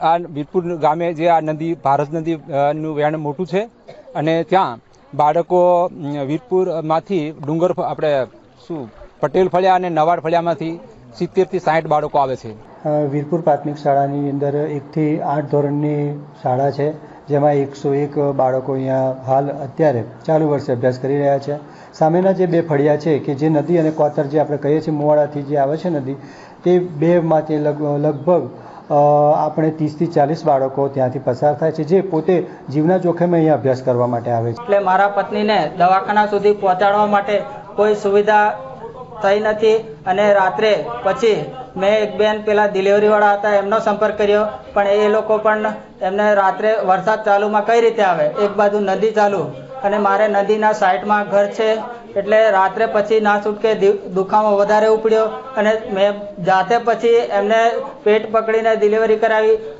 આ વીરપુર ગામે જે આ નદી, ભારત નદી નું વહેણ મોટું છે. અને ત્યાં બાળકો વીરપુરમાંથી ડુંગર આપણે શું, પટેલ ફળિયા અને નવાડ ફળિયામાંથી સિત્તેરથી સાઠ બાળકો આવે છે. વીરપુર પ્રાથમિક શાળાની અંદર એકથી આઠ ધોરણની શાળા છે, જેમાં એકસો એક બાળકો અહીંયા હાલ અત્યારે ચાલુ વર્ષે અભ્યાસ કરી રહ્યા છે. સામેના જે બે ફળિયા છે, કે જે નદી અને કોતર જે આપણે કહીએ છીએ, મોવાડાથી જે આવે છે નદી, તે બેમાંથી લગ, લગભગ આપણે ત્રીસથી ચાલીસ બાળકો ત્યાંથી પસાર થાય છે, જે પોતે જીવના જોખમે અહીંયા અભ્યાસ કરવા માટે આવે છે. એટલે મારા પત્નીને દવાખાના સુધી પહોંચાડવા માટે કોઈ સુવિધા થઈ નથી અને રાત્રે પછી મેં એક બેન પેલા ડિલિવરીવાળા હતા, એમનો સંપર્ક કર્યો, પણ એ લોકો પણ એમને રાત્રે વરસાદ ચાલુમાં કઈ રીતે આવે? એક બાજુ નદી ચાલુ અને મારે નદીના સાઈડમાં ઘર છે એટલે રાત્રે પછી ના છૂટકે દુખાવો વધારે ઉપડ્યો અને મેં જાતે પછી એમને પેટ પકડીને ડિલિવરી કરાવી.